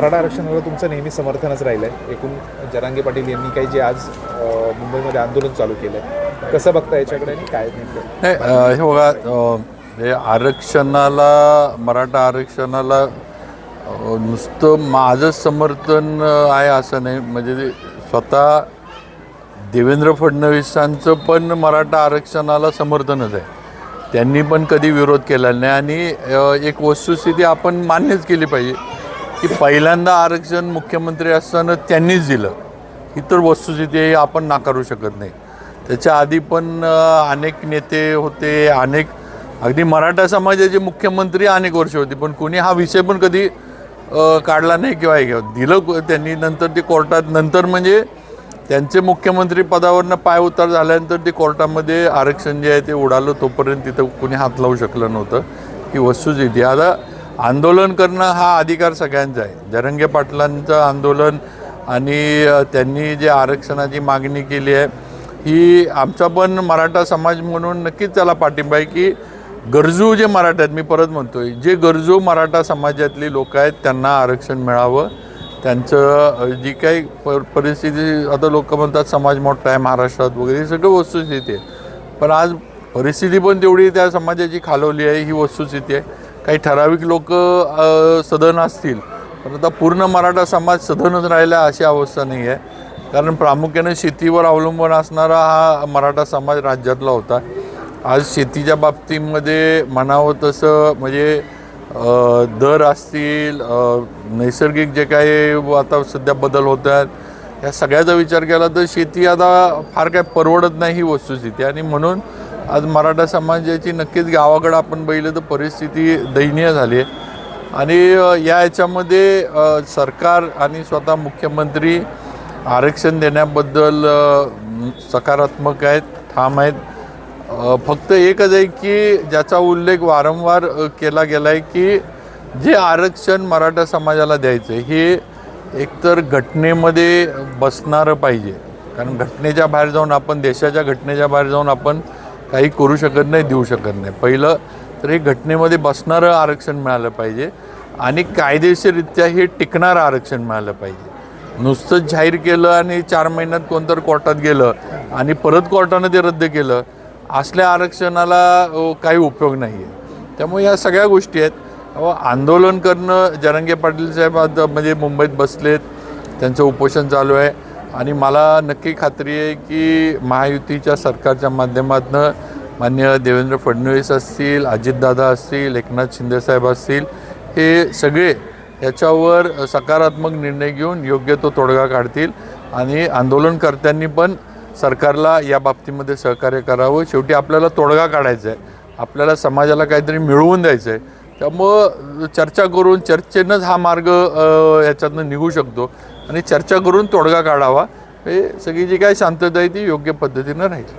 मराठा आरक्षणाला तुमचं नेहमी समर्थनच राहिलं आहे एकूण जरांगे पाटील यांनी काही जे आज मुंबईमध्ये आंदोलन चालू केलं आहे कसं बघता याच्याकडे आणि काय नाही हे बघा हे आरक्षणाला मराठा आरक्षणाला नुसतं माझं समर्थन आहे असं नाही. म्हणजे स्वतः देवेंद्र फडणवीसांचं पण मराठा आरक्षणाला समर्थनच आहे. त्यांनी पण कधी विरोध केला नाही आणि एक वस्तुस्थिती आपण मान्यच केली पाहिजे. की पहिल्यांदा आरक्षण मुख्यमंत्री असताना त्यांनीच दिलं. ही तर वस्तुस्थिती आहे, आपण नाकारू शकत नाही. त्याच्या आधी पण अनेक नेते होते अनेक अगदी मराठा समाजाचे मुख्यमंत्री अनेक वर्ष होते पण कोणी हा विषय पण कधी काढला नाही किंवा हे दिलं त्यांनी नंतर ते कोर्टात नंतर म्हणजे त्यांचे मुख्यमंत्री पदावरनं पाय उतार झाल्यानंतर ते कोर्टामध्ये आरक्षण जे आहे ते उडालं तोपर्यंत तिथं कोणी हात लावू शकलं नव्हतं. ही वस्तुस्थिती आता आंदोलन करणं हा अधिकार सगळ्यांचा आहे. जरंगे पाटलांचं आंदोलन आणि त्यांनी जे आरक्षणाची मागणी केली आहे ही आमचा पण मराठा समाज म्हणून नक्कीच त्याला पाठिंबा आहे की गरजू जे मराठा आहेत मी परत म्हणतोय जे गरजू मराठा समाजातली लोक आहेत त्यांना आरक्षण मिळावं. त्यांचं जी काही प परिस्थिती आता लोक म्हणतात समाज मोठा आहे महाराष्ट्रात वगैरे ही सगळं वस्तुस्थिती आहे. पण आज परिस्थिती पण तेवढी त्या समाजाची खालवली आहे ही वस्तुस्थिती आहे. काही ठराविक लोक सदन असतील. पण आता पूर्ण मराठा समाज सदनच राहिला अशी अवस्था नाही आहे कारण प्रामुख्याने शेतीवर अवलंबून असणारा हा मराठा समाज राज्यातला होता. आज शेतीच्या बाबतीमध्ये म्हणावं तसं म्हणजे दर असतील नैसर्गिक जे काही आता सध्या बदल होत आहेत या सगळ्याचा विचार केला तर शेती आता फार काय परवडत नाही ही वस्तुस्थिती. आणि म्हणून आज मराठा समाजाची नक्कीच गावाकडं आपण बघितलं तर परिस्थिती दयनीय झाली आहे. आणि या याच्यामध्ये सरकार आणि स्वतः मुख्यमंत्री आरक्षण देण्याबद्दल सकारात्मक आहेत ठाम आहेत. फक्त एकच आहे की ज्याचा उल्लेख वारंवार केला गेला आहे की जे आरक्षण मराठा समाजाला द्यायचं आहे हे एकतर घटनेमध्ये बसणारं पाहिजे. कारण घटनेच्या बाहेर जाऊन आपण देशाच्या घटनेच्या बाहेर जाऊन आपण काही करू शकत नाही देऊ शकत नाही. पहिलं तर हे घटनेमध्ये बसणारं आरक्षण मिळालं पाहिजे आणि कायदेशीररित्या हे टिकणारं आरक्षण मिळालं पाहिजे. नुसतंच जाहीर केलं आणि चार महिन्यात कोणतर कोर्टात गेलं आणि परत कोर्टानं ते रद्द केलं असल्या आरक्षणाला काही उपयोग नाही आहे त्यामुळे या सगळ्या गोष्टी आहेत. अहो, आंदोलन करणं जरंगे पाटील साहेब आता म्हणजे मुंबईत बसलेत त्यांचं उपोषण चालू आहे. आणि मला नक्की खात्री आहे की महायुतीच्या सरकारच्या माध्यमातून मान्य देवेंद्र फडणवीस असतील अजितदादा असतील एकनाथ शिंदेसाहेब असतील हे सगळे याच्यावर सकारात्मक निर्णय घेऊन योग्य तो तोडगा काढतील आणि आंदोलनकर्त्यांनी पण सरकारला या बाबतीमध्ये सहकार्य करावं. शेवटी आपल्याला तोडगा काढायचा आहे. आपल्याला समाजाला काहीतरी मिळवून द्यायचं आहे. त्यामुळं चर्चा करून चर्चेनंच हा मार्ग ह्याच्यातनं निघू शकतो. आणि चर्चा करून तोडगा काढावा. हे सगळी जी काही शांतता आहे ती योग्य पद्धतीनं राहील.